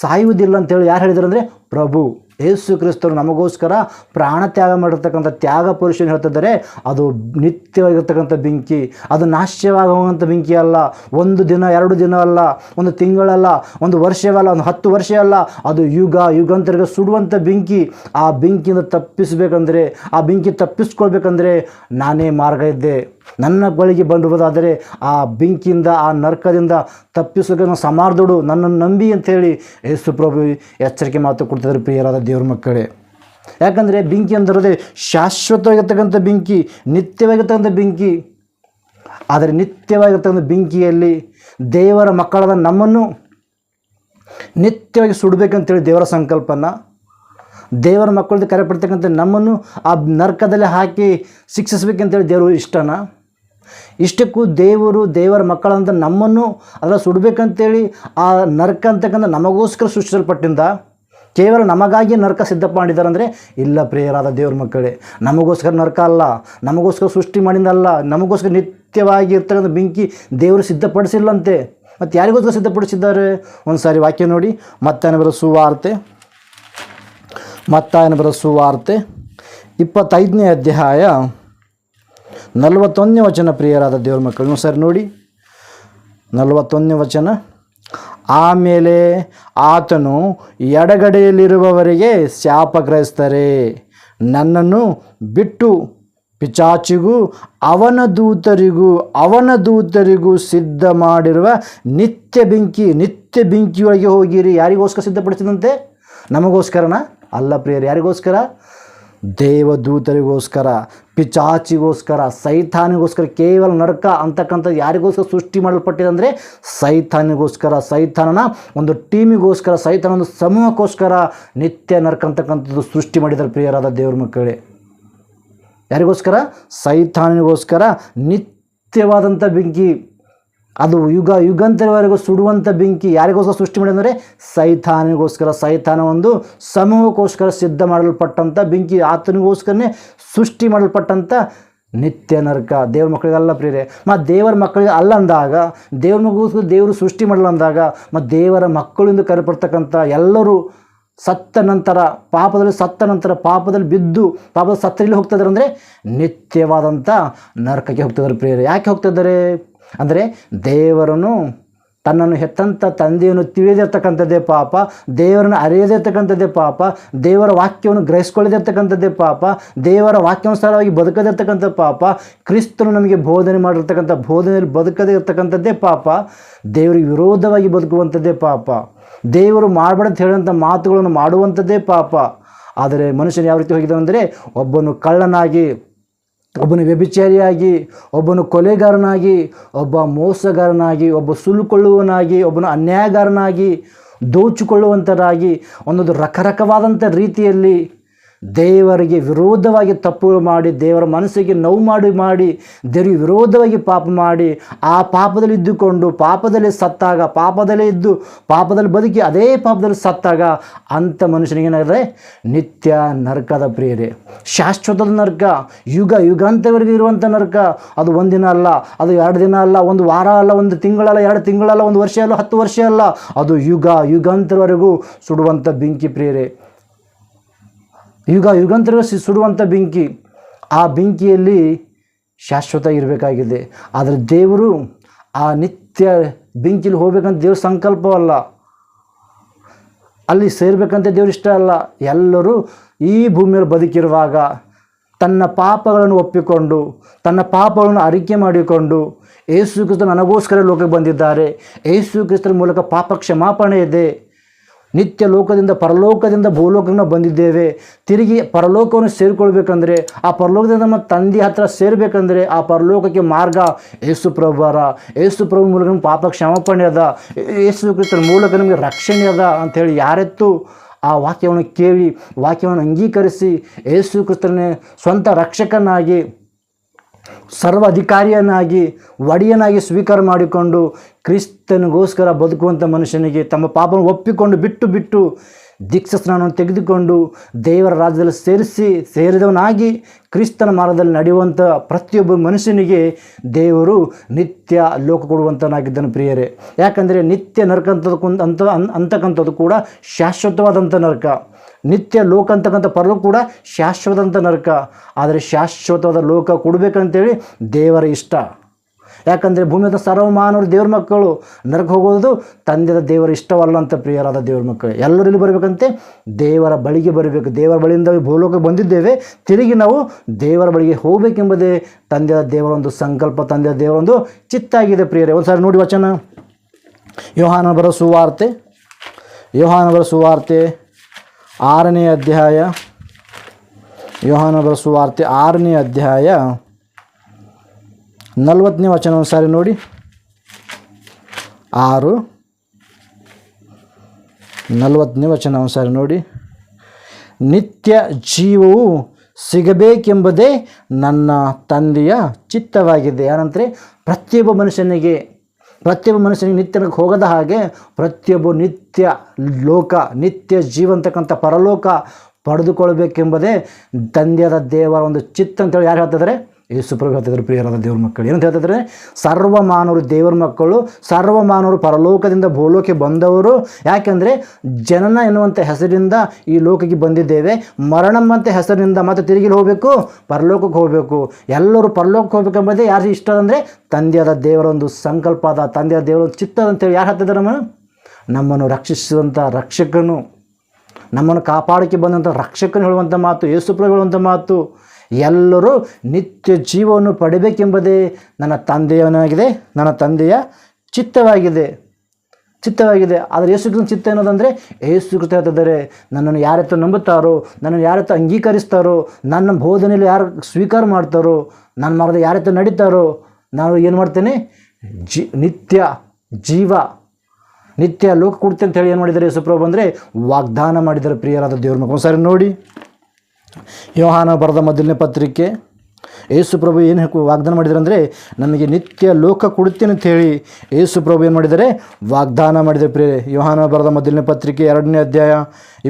ಸಾಯುವುದಿಲ್ಲ ಅಂತೇಳಿ ಯಾರು ಹೇಳಿದ್ರು ಅಂದರೆ ಪ್ರಭು, ಯೇಸು ಕ್ರಿಸ್ತರು ನಮಗೋಸ್ಕರ ಪ್ರಾಣ ತ್ಯಾಗ ಮಾಡಿರ್ತಕ್ಕಂಥ ತ್ಯಾಗ ಪುರುಷನ ಹೇಳ್ತಿದ್ದಾರೆ. ಅದು ನಿತ್ಯವಾಗಿರ್ತಕ್ಕಂಥ ಬೆಂಕಿ, ಅದು ನಾಶ್ಯವಾಗುವಂಥ ಬೆಂಕಿ ಅಲ್ಲ. ಒಂದು ದಿನ, ಎರಡು ದಿನ ಅಲ್ಲ, ಒಂದು ತಿಂಗಳಲ್ಲ, ಒಂದು ವರ್ಷವಲ್ಲ, ಒಂದು ಹತ್ತು ವರ್ಷ ಅಲ್ಲ. ಅದು ಯುಗ ಯುಗಾಂತರಿಗೆ ಸುಡುವಂಥ ಬೆಂಕಿ. ಆ ಬೆಂಕಿಯಿಂದ ತಪ್ಪಿಸಬೇಕಂದ್ರೆ, ಆ ಬೆಂಕಿ ತಪ್ಪಿಸ್ಕೊಳ್ಬೇಕಂದ್ರೆ ನಾನೇ ಮಾರ್ಗ ಇದ್ದೆ. ನನ್ನ ಬಳಿಗೆ ಬಂದಿರುವುದಾದರೆ ಆ ಬೆಂಕಿಯಿಂದ, ಆ ನರಕದಿಂದ ತಪ್ಪಿಸೋಕೆ ಸಮಾರ್ದೋಡು ನನ್ನನ್ನು ನಂಬಿ ಅಂತೇಳಿ ಯೇಸು ಪ್ರಭು ಎಚ್ಚರಿಕೆ ಮಾತು ಕೊಡ್ತಿದ್ದಾರೆ ಪ್ರಿಯರಾದ ದೇವ್ರ ಮಕ್ಕಳೇ. ಯಾಕಂದರೆ ಬೆಂಕಿ ಅಂದಿರೋದೇ ಶಾಶ್ವತವಾಗಿರ್ತಕ್ಕಂಥ ಬೆಂಕಿ, ನಿತ್ಯವಾಗಿರ್ತಕ್ಕಂಥ ಬೆಂಕಿ. ಆದರೆ ನಿತ್ಯವಾಗಿರ್ತಕ್ಕಂಥ ಬೆಂಕಿಯಲ್ಲಿ ದೇವರ ಮಕ್ಕಳಾದ ನಮ್ಮನ್ನು ನಿತ್ಯವಾಗಿ ಸುಡಬೇಕಂತೇಳಿ ದೇವರ ಸಂಕಲ್ಪನ. ದೇವರ ಮಕ್ಕಳದ್ದು ಕರೆಪಡ್ತಕ್ಕಂಥ ನಮ್ಮನ್ನು ಆ ನರ್ಕದಲ್ಲಿ ಹಾಕಿ ಶಿಕ್ಷಿಸ್ಬೇಕಂತೇಳಿ ದೇವರು ಇಷ್ಟನ. ಇಷ್ಟಕ್ಕೂ ದೇವರು ದೇವರ ಮಕ್ಕಳಂತ ನಮ್ಮನ್ನು ಅದರ ಸುಡಬೇಕಂತೇಳಿ ಆ ನರ್ಕ ಅಂತಕ್ಕಂಥ ನಮಗೋಸ್ಕರ ಸೃಷ್ಟಿಸಲ್ಪಟ್ಟಿಂದ ಕೇವಲ ನಮಗಾಗಿ ನರಕ ಸಿದ್ಧ ಮಾಡಿದ್ದಾರೆ ಇಲ್ಲ ಪ್ರಿಯರಾದ ದೇವ್ರ ಮಕ್ಕಳೇ, ನಮಗೋಸ್ಕರ ನರಕ ಅಲ್ಲ, ನಮಗೋಸ್ಕರ ಸೃಷ್ಟಿ ಮಾಡಿದಲ್ಲ ನಮಗೋಸ್ಕರ ನಿತ್ಯವಾಗಿ ಇರ್ತಕ್ಕಂಥ ಬೆಂಕಿ ದೇವರು ಸಿದ್ಧಪಡಿಸಿಲ್ಲಂತೆ. ಮತ್ತು ಯಾರಿಗೋಸ್ಕರ ಸಿದ್ಧಪಡಿಸಿದ್ದಾರೆ? ಒಂದು ಸಾರಿ ವಾಕ್ಯ ನೋಡಿ. ಮತ್ತಾಯನ ಬರೋ ಸುವಾರ್ತೆ. ಮತ್ತಾಯನ ಬರೋ ಸುವಾರ್ತೆ. ಇಪ್ಪತ್ತೈದನೇ ಅಧ್ಯಾಯ ನಲವತ್ತೊಂದನೇ ವಚನ ಪ್ರಿಯರಾದ ದೇವ್ರ ಮಕ್ಕಳು ಸರ್ ನೋಡಿ. ನಲವತ್ತೊಂದನೇ ವಚನ. ಆಮೇಲೆ ಆತನು ಎಡಗಡೆಯಲ್ಲಿರುವವರಿಗೆ ಶಾಪ ಗ್ರಹಿಸ್ತಾರೆ ನನ್ನನ್ನು ಬಿಟ್ಟು ಪಿಚಾಚಿಗೂ ಅವನ ದೂತರಿಗೂ ಅವನ ದೂತರಿಗೂ ಸಿದ್ಧ ಮಾಡಿರುವ ನಿತ್ಯ ಬೆಂಕಿ, ನಿತ್ಯ ಬೆಂಕಿಯೊಳಗೆ ಹೋಗಿರಿ. ಯಾರಿಗೋಸ್ಕರ ಸಿದ್ಧಪಡಿಸಿದಂತೆ? ನಮಗೋಸ್ಕರನ? ಅಲ್ಲ ಪ್ರಿಯರು, ಯಾರಿಗೋಸ್ಕರ? ದೇವದೂತರಿಗೋಸ್ಕರ, ಪಿಚಾಚಿಗೋಸ್ಕರ, ಸೈತಾನಿಗೋಸ್ಕರ, ಕೇವಲ ನರಕ ಅಂತಕ್ಕಂಥದ್ದು ಯಾರಿಗೋಸ್ಕರ ಸೃಷ್ಟಿ ಮಾಡಲ್ಪಟ್ಟಿದೆ ಅಂದರೆ ಸೈತಾನಿಗೋಸ್ಕರ. ಸೈತಾನನ ಒಂದು ಟೀಮಿಗೋಸ್ಕರ ಸೈತಾನ ಒಂದು ಸಮೂಹಕ್ಕೋಸ್ಕರ ನಿತ್ಯ ನರಕ ಅಂತಕ್ಕಂಥದ್ದು ಸೃಷ್ಟಿ ಮಾಡಿದ್ದಾರೆ ಪ್ರಿಯರಾದ ದೇವ್ರ ಮಕ್ಕಳೇ. ಯಾರಿಗೋಸ್ಕರ? ಸೈತಾನಿಗೋಸ್ಕರ ನಿತ್ಯವಾದಂಥ ಬೆಂಕಿ. ಅದು ಯುಗ, ಯುಗಾಂತರವರೆಗೂ ಸುಡುವಂಥ ಬೆಂಕಿ ಯಾರಿಗೋಸ್ಕರ ಸೃಷ್ಟಿ ಮಾಡಿದರೆ ಸೈತಾನಿಗೋಸ್ಕರ. ಸೈತಾನ ಒಂದು ಸಮೂಹಕ್ಕೋಸ್ಕರ ಸಿದ್ಧ ಮಾಡಲ್ಪಟ್ಟಂಥ ಬೆಂಕಿ, ಆತನಿಗೋಸ್ಕರನೇ ಸೃಷ್ಟಿ ಮಾಡಲ್ಪಟ್ಟಂಥ ನಿತ್ಯ ನರಕ. ದೇವ್ರ ಮಕ್ಕಳಿಗಲ್ಲ ಪ್ರಿಯರೇ ಮತ್ತು ದೇವರ ಮಕ್ಕಳಿಗೆ ಅಲ್ಲ ಅಂದಾಗ, ದೇವ್ರ ಮಗುಸ್ಕರ ದೇವರು ಸೃಷ್ಟಿ ಮಾಡಲ್ಲ ಅಂದಾಗ ಮತ್ತು ದೇವರ ಮಕ್ಕಳಿಂದ ಕರೆಪಡ್ತಕ್ಕಂಥ ಎಲ್ಲರೂ ಸತ್ತ ನಂತರ, ಪಾಪದಲ್ಲಿ ಸತ್ತ ನಂತರ, ಪಾಪದಲ್ಲಿ ಬಿದ್ದು, ಪಾಪದ ಸತ್ತರಲ್ಲಿ ಹೋಗ್ತಿದ್ದಾರೆ ಅಂದರೆ ನಿತ್ಯವಾದಂಥ ನರಕಕ್ಕೆ ಹೋಗ್ತಿದ್ದಾರೆ ಪ್ರಿಯರೇ. ಯಾಕೆ ಹೋಗ್ತಿದ್ದಾರೆ ಅಂದರೆ ದೇವರನ್ನು ತನ್ನನ್ನು ಹೆತ್ತಂಥ ತಂದೆಯನ್ನು ತಿಳಿದಿರ್ತಕ್ಕಂಥದ್ದೇ ಪಾಪ, ದೇವರನ್ನು ಅರಿಯದಿರ್ತಕ್ಕಂಥದ್ದೇ ಪಾಪ, ದೇವರ ವಾಕ್ಯವನ್ನು ಗ್ರಹಿಸ್ಕೊಳ್ಳದಿರ್ತಕ್ಕಂಥದ್ದೇ ಪಾಪ, ದೇವರ ವಾಕ್ಯಾನುಸಾರವಾಗಿ ಬದುಕದಿರ್ತಕ್ಕಂಥ ಪಾಪ, ಕ್ರಿಸ್ತನು ನಮಗೆ ಬೋಧನೆ ಮಾಡಿರ್ತಕ್ಕಂಥ ಬೋಧನೆಯಲ್ಲಿ ಬದುಕದೇ ಇರ್ತಕ್ಕಂಥದ್ದೇ ಪಾಪ ದೇವರಿಗೆ ವಿರೋಧವಾಗಿ ಬದುಕುವಂಥದ್ದೇ ಪಾಪ, ದೇವರು ಮಾಡಬಾರ್ದು ಹೇಳಿದಂಥ ಮಾತುಗಳನ್ನು ಮಾಡುವಂಥದ್ದೇ ಪಾಪ. ಆದರೆ ಮನುಷ್ಯನು ಯಾವ ರೀತಿ ಹೋಗಿದ್ದಾನೆ ಅಂದರೆ ಒಬ್ಬನು ಕಳ್ಳನಾಗಿ ಒಬ್ಬನು ವ್ಯಭಿಚಾರಿಯಾಗಿ ಒಬ್ಬನು ಕೊಲೆಗಾರನಾಗಿ ಒಬ್ಬ ಮೋಸಗಾರನಾಗಿ ಒಬ್ಬ ಸುಲುಕೊಳ್ಳುವನಾಗಿ ಒಬ್ಬನು ಅನ್ಯಾಯಗಾರನಾಗಿ ದೋಚಿಕೊಳ್ಳುವಂಥರಾಗಿ ಒಂದೊಂದು ರಕರಕವಾದಂಥ ರೀತಿಯಲ್ಲಿ ದೇವರಿಗೆ ವಿರೋಧವಾಗಿ ತಪ್ಪು ಮಾಡಿ, ದೇವರ ಮನಸ್ಸಿಗೆ ನೋವು ಮಾಡಿ ಮಾಡಿ, ದೇವರಿಗೆ ವಿರೋಧವಾಗಿ ಪಾಪ ಮಾಡಿ, ಆ ಪಾಪದಲ್ಲಿ ಇದ್ದುಕೊಂಡು, ಪಾಪದಲ್ಲಿ ಸತ್ತಾಗ, ಪಾಪದಲ್ಲೇ ಇದ್ದು, ಪಾಪದಲ್ಲಿ ಬದುಕಿ ಅದೇ ಪಾಪದಲ್ಲಿ ಸತ್ತಾಗ, ಅಂಥ ಮನುಷ್ಯನಿಗೆ ಏನಾದರೆ ನಿತ್ಯ ನರಕದ ಪ್ರಿಯರೇ, ಶಾಶ್ವತದ ನರಕ, ಯುಗ ಯುಗಾಂತವರೆಗೂ ಇರುವಂಥ ನರಕ. ಅದು ಒಂದಿನ ಅಲ್ಲ, ಅದು ಎರಡು ದಿನ ಅಲ್ಲ, ಒಂದು ವಾರ ಅಲ್ಲ, ಒಂದು ತಿಂಗಳಲ್ಲ ಎರಡು ತಿಂಗಳಲ್ಲ ಒಂದು ವರ್ಷ ಅಲ್ಲ, ಹತ್ತು ವರ್ಷ ಅಲ್ಲ. ಅದು ಯುಗ ಯುಗಾಂತರವರೆಗೂ ಸುಡುವಂಥ ಬೆಂಕಿ ಪ್ರಿಯರೇ. ಯುಗ ಯುಗಾಂತರ ಸುಡುವಂಥ ಬೆಂಕಿ, ಆ ಬೆಂಕಿಯಲ್ಲಿ ಶಾಶ್ವತ ಇರಬೇಕಾಗಿದೆ. ಆದರೆ ದೇವರು ಆ ನಿತ್ಯ ಬೆಂಕಿಲಿ ಹೋಗ್ಬೇಕಂತ ದೇವ್ರ ಸಂಕಲ್ಪವಲ್ಲ. ಅಲ್ಲಿ ಸೇರಬೇಕಂತ ದೇವ್ರ ಇಷ್ಟ ಅಲ್ಲ. ಎಲ್ಲರೂ ಈ ಭೂಮಿಯಲ್ಲಿ ಬದುಕಿರುವಾಗ ತನ್ನ ಪಾಪಗಳನ್ನು ಒಪ್ಪಿಕೊಂಡು, ತನ್ನ ಪಾಪಗಳನ್ನು ಅರಿಕೆ ಮಾಡಿಕೊಂಡು ಯೇಸು ಕ್ರಿಸ್ತ ನನಗೋಸ್ಕರ ಲೋಕಕ್ಕೆ ಬಂದಿದ್ದಾರೆ. ಯೇಸು ಕ್ರಿಸ್ತರ ಮೂಲಕ ಪಾಪ ಕ್ಷಮಾಪಣೆ ಇದೆ. ನಿತ್ಯ ಲೋಕದಿಂದ, ಪರಲೋಕದಿಂದ ಭೂಲೋಕಕ್ಕೆ ಬಂದಿದ್ದೇವೆ. ತಿರುಗಿ ಪರಲೋಕವನ್ನು ಸೇರಿಕೊಳ್ಬೇಕಂದ್ರೆ, ಆ ಪರಲೋಕದಿಂದ ನಮ್ಮ ತಂದೆ ಹತ್ರ ಸೇರಬೇಕಂದ್ರೆ ಆ ಪರಲೋಕಕ್ಕೆ ಮಾರ್ಗ ಏಸು ಪ್ರಭುವರ. ಏಸು ಪ್ರಭು ಮೂಲಕ ನಮ್ಮ ಪಾಪ ಕ್ಷಮಾಪಣೆ ಅದ. ಏಸು ಕ್ರಿಸ್ತನ ಮೂಲಕ ನಮಗೆ ರಕ್ಷಣೆ ಅದ ಅಂಥೇಳಿ ಯಾರೆತ್ತು ಆ ವಾಕ್ಯವನ್ನು ಕೇಳಿ, ವಾಕ್ಯವನ್ನು ಅಂಗೀಕರಿಸಿ ಏಸು ಕ್ರಿಸ್ತನೇ ಸ್ವಂತ ರಕ್ಷಕನಾಗಿ ಸರ್ವ ಅಧಿಕಾರಿಯನ್ನಾಗಿ ಒಡೆಯನಾಗಿ ಸ್ವೀಕಾರ ಮಾಡಿಕೊಂಡು ಕ್ರಿಸ್ತನಿಗೋಸ್ಕರ ಬದುಕುವಂಥ ಮನುಷ್ಯನಿಗೆ ತಮ್ಮ ಪಾಪವನ್ನು ಒಪ್ಪಿಕೊಂಡು ಬಿಟ್ಟು ಬಿಟ್ಟು ದೀಕ್ಷಾ ಸ್ನಾನವನ್ನು ತೆಗೆದುಕೊಂಡು ದೇವರ ರಾಜ್ಯದಲ್ಲಿ ಸೇರಿಸಿ ಸೇರಿದವನಾಗಿ ಕ್ರಿಸ್ತನ ಮಾರ್ಗದಲ್ಲಿ ನಡೆಯುವಂಥ ಪ್ರತಿಯೊಬ್ಬ ಮನುಷ್ಯನಿಗೆ ದೇವರು ನಿತ್ಯ ಲೋಕ ಕೊಡುವಂಥನಾಗಿದ್ದನು ಪ್ರಿಯರೇ. ಯಾಕಂದರೆ ನಿತ್ಯ ನರಕ ಅಂತ ಅಂತಕ್ಕಂಥದ್ದು ಕೂಡ ಶಾಶ್ವತವಾದಂಥ ನರಕ. ನಿತ್ಯ ಲೋಕ ಅಂತಕ್ಕಂಥ ಪರ್ವ ಕೂಡ ಶಾಶ್ವತಂಥ ನರಕ. ಆದರೆ ಶಾಶ್ವತವಾದ ಲೋಕ ಕೊಡಬೇಕಂತೇಳಿ ದೇವರ ಇಷ್ಟ. ಯಾಕಂದರೆ ಭೂಮಿಯ ಸರ್ವಮಾನವರು ದೇವ್ರ ಮಕ್ಕಳು. ನರಕ ಹೋಗೋದು ತಂದೆಯ ದೇವರ ಇಷ್ಟವಲ್ಲ ಅಂತ ಪ್ರಿಯರಾದ ದೇವ್ರ ಮಕ್ಕಳು. ಎಲ್ಲರೂ ಇಲ್ಲಿ ಬರಬೇಕಂತೆ? ದೇವರ ಬಳಿಗೆ ಬರಬೇಕು. ದೇವರ ಬಳಿಯಿಂದ ಭೂಲೋಕಕ್ಕೆ ಬಂದಿದ್ದೇವೆ. ತಿರುಗಿ ನಾವು ದೇವರ ಬಳಿಗೆ ಹೋಗಬೇಕೆಂಬುದೇ ತಂದೆಯ ದೇವರ ಒಂದು ಸಂಕಲ್ಪ ತಂದೆಯ ದೇವರ ಒಂದು ಚಿತ್ತಾಗಿದೆ ಪ್ರಿಯರೇ. ಒಂದು ಸಾರಿ ನೋಡಿ ವಚನ. ಯೋಹಾನ ಬರೋ ಸುವಾರ್ತೆ. ಯೋಹಾನ ಬರೋ ಸುವಾರ್ತೆ ಆರನೇ ಅಧ್ಯಾಯ. ಯೋಹಾನ ಬರೋ ಸುವಾರ್ತೆ ಆರನೇ ಅಧ್ಯಾಯ. ನಲವತ್ತನೇ ವಚನ ಸಾರಿ ನೋಡಿ. ಆರು. ನಲವತ್ತನೇ ವಚನ ಸಾರಿ ನೋಡಿ. ನಿತ್ಯ ಜೀವವು ಸಿಗಬೇಕೆಂಬುದೇ ನನ್ನ ತಂದೆಯ ಚಿತ್ತವಾಗಿದೆ. ಏನಂದರೆ ಪ್ರತಿಯೊಬ್ಬ ಮನುಷ್ಯನಿಗೆ ಪ್ರತಿಯೊಬ್ಬ ಮನುಷ್ಯನಿಗೆ ನಿತ್ಯನಕ್ಕೆ ಹೋಗದ ಹಾಗೆ ಪ್ರತಿಯೊಬ್ಬ ನಿತ್ಯ ಲೋಕ, ನಿತ್ಯ ಜೀವ ಅಂತಕ್ಕಂಥ ಪರಲೋಕ ಪಡೆದುಕೊಳ್ಬೇಕೆಂಬುದೇ ತಂದೆಯಾದ ದೇವರ ಒಂದು ಚಿತ್ತ ಅಂತೇಳಿ ಯಾರು ಹೇಳ್ತಿದ್ದಾರೆ? ಯೇಸು ಪ್ರಭು ಹೇಳ್ತಿದ್ದಾರೆ ಪ್ರಿಯರಾದ ದೇವ್ರ ಮಕ್ಕಳು. ಏನಂತ ಹೇಳ್ತಿದ್ರೆ ಸರ್ವ ಮಾನವರು ದೇವರ ಮಕ್ಕಳು ಸರ್ವ ಮಾನವರು ಪರಲೋಕದಿಂದ ಭೂಲೋಕಕ್ಕೆ ಬಂದವರು. ಯಾಕೆಂದರೆ, ಜನನ ಎನ್ನುವಂಥ ಹೆಸರಿನಿಂದ ಈ ಲೋಕಕ್ಕೆ ಬಂದಿದ್ದೇವೆ. ಮರಣಂ ಅಂತ ಹೆಸರಿನಿಂದ ಮತ್ತೆ ತಿರುಗಿ ಹೋಗಬೇಕು, ಪರಲೋಕಕ್ಕೆ ಹೋಗಬೇಕು. ಎಲ್ಲರೂ ಪರಲೋಕಕ್ಕೆ ಹೋಗ್ಬೇಕೆಂಬುದೇ ಯಾರು ಇಷ್ಟ ಅಂದರೆ, ತಂದೆಯಾದ ದೇವರ ಒಂದು ಸಂಕಲ್ಪ ಅದ ತಂದೆಯಾದ ದೇವರ ಒಂದು ಚಿತ್ತ ಅಂತೇಳಿ ಯಾರು ಹೇಳ್ತಿದ್ದಾರೆ ನಮ್ಮ ನಮ್ಮನ್ನು ರಕ್ಷಿಸುವಂಥ ರಕ್ಷಕನು. ನಮ್ಮನ್ನು ಕಾಪಾಡಕ್ಕೆ ಬಂದಂಥ ರಕ್ಷಕನು ಹೇಳುವಂಥ ಮಾತು ಯೇಸುಪ್ರಭು ಹೇಳುವಂಥ ಮಾತು. ಎಲ್ಲರೂ ನಿತ್ಯ ಜೀವವನ್ನು ಪಡಿಬೇಕೆಂಬುದೇ ನನ್ನ ತಂದೆಯವನಾಗಿದೆ, ನನ್ನ ತಂದೆಯ ಚಿತ್ತವಾಗಿದೆ ಚಿತ್ತವಾಗಿದೆ. ಆದರೆ ಯೇಸು ಕ್ರಿಸ್ತನ ಚಿತ್ತ ಅನ್ನೋದಂದರೆ ಯೇಸು ಕ್ರಿಸ್ತ ಹೇಳ್ತಿದ್ದಾರೆ ನನ್ನನ್ನು ಯಾರತ್ತ ನಂಬುತ್ತಾರೋ, ನನ್ನನ್ನು ಯಾರತ್ತ ಅಂಗೀಕರಿಸ್ತಾರೋ, ನನ್ನ ಬೋಧನೆಯಲ್ಲಿ ಯಾರು ಸ್ವೀಕಾರ ಮಾಡ್ತಾರೋ, ನನ್ನ ಮಾರ್ಗದ ಯಾರತ್ತ ನಡೀತಾರೋ, ನಾನು ಏನು ಮಾಡ್ತೇನೆ? ಜಿ, ನಿತ್ಯ ಜೀವ, ನಿತ್ಯ ಲೋಕ ಕೊಡ್ತೆ ಅಂತ ಹೇಳಿ ಏನು ಮಾಡಿದ್ದಾರೆ ಯೇಸುಪ್ರಭು ಅಂದರೆ ವಾಗ್ದಾನ ಮಾಡಿದ್ದಾರೆ. ಪ್ರಿಯರಾದ ದೇವ್ರ ಮಗ ಒಂದ್ಸಾರಿ ನೋಡಿ. ಯೋಹಾನ ಬರೆದ ಮೊದಲನೇ ಪತ್ರಿಕೆ ಯೇಸುಪ್ರಭು ಏನು ವಾಗ್ದಾನ ಮಾಡಿದ್ದಾರೆ ಅಂದರೆ ನಮಗೆ ನಿತ್ಯ ಲೋಕ ಕೊಡುತ್ತೇನೆ ಅಂತ ಹೇಳಿ ಯೇಸುಪ್ರಭು ಏನು ಮಾಡಿದ್ದಾರೆ? ವಾಗ್ದಾನ ಮಾಡಿದ್ದಾರೆ ಪ್ರೇ ಯೋಹಾನ ಬರೆದ ಮೊದಲನೇ ಪತ್ರಿಕೆ ಎರಡನೇ ಅಧ್ಯಾಯ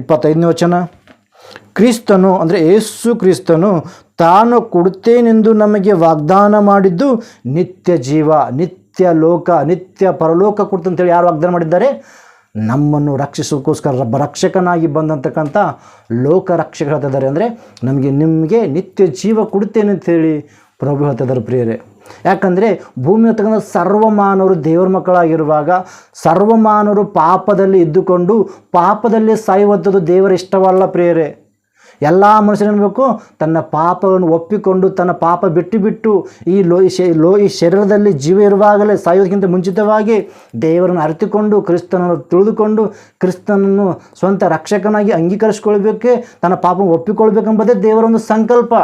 ಇಪ್ಪತ್ತೈದನೇ ವಚನ. ಕ್ರಿಸ್ತನು, ಅಂದರೆ ಯೇಸು ಕ್ರಿಸ್ತನು ತಾನು ಕೊಡುತ್ತೇನೆಂದು ನಮಗೆ ವಾಗ್ದಾನ ಮಾಡಿದ್ದು ನಿತ್ಯ ಜೀವ, ನಿತ್ಯ ಲೋಕ, ನಿತ್ಯ ಪರಲೋಕ ಕೊಡ್ತಂತೇಳಿ ಯಾರು ವಾಗ್ದಾನ ಮಾಡಿದ್ದಾರೆ? ನಮ್ಮನ್ನು ರಕ್ಷಿಸೋಕ್ಕೋಸ್ಕರ ರಕ್ಷಕನಾಗಿ ಬಂದಂತಕ್ಕಂಥ ಲೋಕ ರಕ್ಷಕ ಹೇಳ್ತಿದ್ದಾರೆ ಅಂದರೆ ನಮಗೆ ನಿಮಗೆ ನಿತ್ಯ ಜೀವ ಕೊಡುತ್ತೇನೆ ಅಂತೇಳಿ ಪ್ರಭು ಹೇಳ್ತಿದ್ದಾರೆ ಪ್ರಿಯರೇ. ಯಾಕಂದರೆ ಭೂಮಿ ಹೊತ್ತಕ್ಕಂಥ ಸರ್ವಮಾನವರು ದೇವರ ಮಕ್ಕಳಾಗಿರುವಾಗ ಸರ್ವಮಾನವರು ಪಾಪದಲ್ಲಿ ಇದ್ದುಕೊಂಡು ಪಾಪದಲ್ಲಿ ಸಾಯುವಂಥದ್ದು ದೇವರ ಇಷ್ಟವಲ್ಲ ಪ್ರಿಯರೇ. ಎಲ್ಲ ಮನುಷ್ಯನೇನಬೇಕು ತನ್ನ ಪಾಪವನ್ನು ಒಪ್ಪಿಕೊಂಡು ತನ್ನ ಪಾಪ ಬಿಟ್ಟು ಬಿಟ್ಟು ಈ ಲೋ ಲೋ ಈ ಶರೀರದಲ್ಲಿ ಜೀವ ಇರುವಾಗಲೇ ಸಾಯೋದಕ್ಕಿಂತ ಮುಂಚಿತವಾಗಿ ದೇವರನ್ನು ಅರಿತುಕೊಂಡು ಕ್ರಿಸ್ತನನ್ನು ತಿಳಿದುಕೊಂಡು ಕ್ರಿಸ್ತನನ್ನು ಸ್ವಂತ ರಕ್ಷಕನಾಗಿ ಅಂಗೀಕರಿಸ್ಕೊಳ್ಬೇಕೆ ತನ್ನ ಪಾಪವನ್ನು ಒಪ್ಪಿಕೊಳ್ಬೇಕೆಂಬುದೇ ದೇವರ ಒಂದು ಸಂಕಲ್ಪ.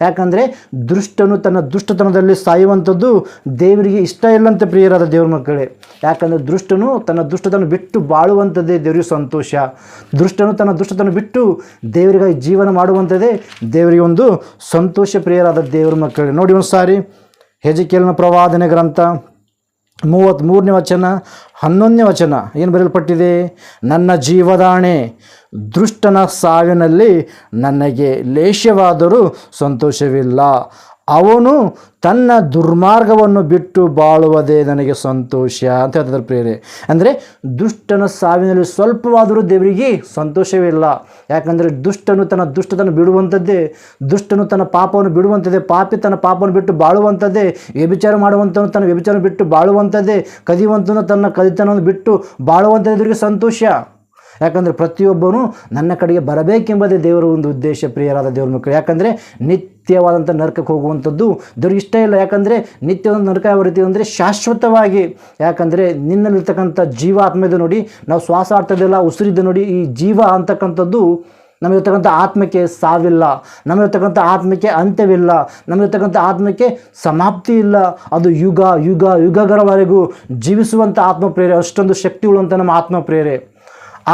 ಯಾಕಂದರೆ ದುಷ್ಟನು ತನ್ನ ದುಷ್ಟತನದಲ್ಲಿ ಸಾಯುವಂಥದ್ದು ದೇವರಿಗೆ ಇಷ್ಟ ಇಲ್ಲಂತೆ ಪ್ರಿಯರಾದ ದೇವ್ರ ಮಕ್ಕಳೇ. ಯಾಕಂದರೆ ದುಷ್ಟನು ತನ್ನ ದುಷ್ಟತನ ಬಿಟ್ಟು ಬಾಳುವಂಥದ್ದೇ ದೇವರಿಗೆ ಸಂತೋಷ. ದುಷ್ಟನು ತನ್ನ ದುಷ್ಟತನ ಬಿಟ್ಟು ದೇವರಿಗಾಗಿ ಜೀವನ ಮಾಡುವಂಥದ್ದೇ ದೇವರಿಗೆ ಒಂದು ಸಂತೋಷ ಪ್ರಿಯರಾದ ದೇವ್ರ ಮಕ್ಕಳೇ. ನೋಡಿ ಒಂದು ಸಾರಿ ಹೆಜಿಕೇಲನ ಪ್ರವಾದನೆ ಗ್ರಂಥ ಮೂವತ್ತ್ಮೂರನೇ ವಚನ ಹನ್ನೊಂದನೇ ವಚನ ಏನು ಬರೆಯಲ್ಪಟ್ಟಿದೆ? ನನ್ನ ಜೀವದಾಣೆ ದುಷ್ಟನ ಸಾವಿನಲ್ಲಿ ನನಗೆ ಲೇಷ್ಯವಾದರೂ ಸಂತೋಷವಿಲ್ಲ. ಅವನು ತನ್ನ ದುರ್ಮಾರ್ಗವನ್ನು ಬಿಟ್ಟು ಬಾಳುವುದೇ ನನಗೆ ಸಂತೋಷ ಅಂತ ಹೇಳ್ತಾರೆ ಪ್ರೇರೆ ಅಂದರೆ ದುಷ್ಟನ ಸಾವಿನಲ್ಲಿ ಸ್ವಲ್ಪವಾದರೂ ದೇವರಿಗೆ ಸಂತೋಷವಿಲ್ಲ ಯಾಕಂದರೆ ದುಷ್ಟನು ತನ್ನ ದುಷ್ಟತನ ಬಿಡುವಂಥದ್ದೇ, ದುಷ್ಟನು ತನ್ನ ಪಾಪವನ್ನು ಬಿಡುವಂಥದ್ದೇ, ಪಾಪಿ ತನ್ನ ಪಾಪವನ್ನು ಬಿಟ್ಟು ಬಾಳುವಂಥದ್ದೇ, ವ್ಯಭಿಚಾರ ಮಾಡುವಂಥವನು ತನ್ನ ವ್ಯಭಿಚಾರ ಬಿಟ್ಟು ಬಾಳುವಂಥದ್ದೇ ಕದಿವಂತನು ತನ್ನ ಕದಿತನವನ್ನು ಬಿಟ್ಟು ಬಾಳುವಂಥದ್ದು ಸಂತೋಷ. ಯಾಕಂದರೆ ಪ್ರತಿಯೊಬ್ಬನು ನನ್ನ ಕಡೆಗೆ ಬರಬೇಕೆಂಬುದೇ ದೇವರ ಒಂದು ಉದ್ದೇಶ ಪ್ರಿಯರಾದ ದೇವರ ಮಕ್ಕಳು. ಯಾಕಂದರೆ ನಿತ್ಯವಾದಂಥ ನರಕಕ್ಕೆ ಹೋಗುವಂಥದ್ದು ದೇವ್ರಿಗೆ ಇಷ್ಟ ಇಲ್ಲ. ಯಾಕಂದರೆ ನಿತ್ಯವಾದ ನರಕ ಯಾವ ರೀತಿ ಅಂದರೆ ಶಾಶ್ವತವಾಗಿ, ಯಾಕಂದರೆ ನಿನ್ನಲ್ಲಿರ್ತಕ್ಕಂಥ ಜೀವ ಆತ್ಮದ ನೋಡಿ, ನಾವು ಶ್ವಾಸಾರ್ಥದೆಲ್ಲ ಉಸಿರಿದ್ದ ನೋಡಿ, ಈ ಜೀವ ಅಂತಕ್ಕಂಥದ್ದು ನಮಗಿರ್ತಕ್ಕಂಥ ಆತ್ಮಕ್ಕೆ ಸಾವಿಲ್ಲ ನಮಗಿರ್ತಕ್ಕಂಥ ಆತ್ಮಕ್ಕೆ ಅಂತ್ಯವಿಲ್ಲ ನಮಗಿರ್ತಕ್ಕಂಥ ಆತ್ಮಕ್ಕೆ ಸಮಾಪ್ತಿ ಇಲ್ಲ. ಅದು ಯುಗ ಯುಗ, ಯುಗಗಳವರೆಗೂ ಜೀವಿಸುವಂಥ ಆತ್ಮ ಪ್ರೇರೆ ಅಷ್ಟೊಂದು ಉಳ್ಳುವಂಥ ನಮ್ಮ ಆತ್ಮ ಪ್ರೇರೆ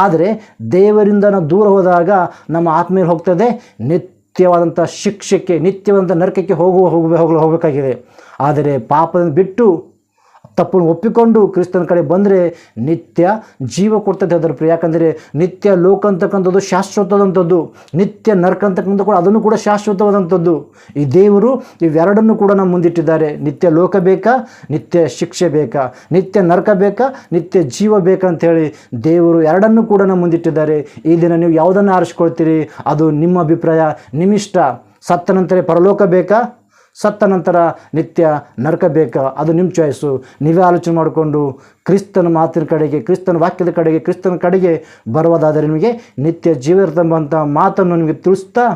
ಆದರೆ ದೇವರಿಂದ ನಾವು ದೂರ ಹೋದಾಗ ನಮ್ಮ ಆತ್ಮೇಲೆ ಹೋಗ್ತದೆ ಹೋಗ್ತದೆ ನಿತ್ಯವಾದಂಥ ಶಿಕ್ಷೆಗೆ ನಿತ್ಯವಾದಂಥ ನರಕಕ್ಕೆ ಹೋಗುವ ಹೋಗುವ ಹೋಗಲು ಹೋಗಬೇಕಾಗಿದೆ. ಆದರೆ ಪಾಪದಿಂದ ಬಿಟ್ಟು ತಪ್ಪನ್ನು ಒಪ್ಪಿಕೊಂಡು ಕ್ರಿಸ್ತನ ಕಡೆ ಬಂದರೆ ನಿತ್ಯ ಜೀವ ಕೊಡ್ತದೆ ಅದರ ಪ್ರಿಯ. ಯಾಕಂದರೆ ನಿತ್ಯ ಲೋಕ ಅಂತಕ್ಕಂಥದ್ದು ಶಾಶ್ವತವಾದಂಥದ್ದು. ನಿತ್ಯ ನರ್ಕ ಅಂತಕ್ಕಂಥ ಕೂಡ ಅದನ್ನು ಕೂಡ ಶಾಶ್ವತವಾದಂಥದ್ದು. ಈ ದೇವರು ಇವೆರಡನ್ನು ಕೂಡ ನಮ್ಮ ಮುಂದಿಟ್ಟಿದ್ದಾರೆ. ನಿತ್ಯ ಲೋಕ ಬೇಕಾ? ನಿತ್ಯ ಶಿಕ್ಷೆ ಬೇಕಾ? ನಿತ್ಯ ನರ್ಕ ಬೇಕಾ? ನಿತ್ಯ ಜೀವ ಬೇಕಾ ಅಂತೇಳಿ ದೇವರು ಎರಡನ್ನು ಕೂಡ ನಮ್ಮ ಮುಂದಿಟ್ಟಿದ್ದಾರೆ. ಈ ದಿನ ನೀವು ಯಾವುದನ್ನು ಆರಿಸ್ಕೊಳ್ತೀರಿ? ಅದು ನಿಮ್ಮ ಅಭಿಪ್ರಾಯ, ನಿಮ್ಮಿಷ್ಟ. ಸತ್ತ ನಂತರ ಪರಲೋಕ ಬೇಕಾ? ಸತ್ತ ನಂತರ ನಿತ್ಯ ನರಕ ಬೇಕಾ. ಅದು ನಿಮ್ಮ ಚಾಯ್ಸು ನೀವೇ ಆಲೋಚನೆ ಮಾಡಿಕೊಂಡು ಕ್ರಿಸ್ತನ ಮಾತಿನ ಕಡೆಗೆ, ಕ್ರಿಸ್ತನ ವಾಕ್ಯದ ಕಡೆಗೆ, ಕ್ರಿಸ್ತನ ಕಡೆಗೆ ಬರುವುದಾದರೆ ನಿಮಗೆ ನಿತ್ಯ ಜೀವ ಇರ್ತಂಬಂಥ ಮಾತನ್ನು ನಿಮಗೆ ತಿಳಿಸ್ತಾ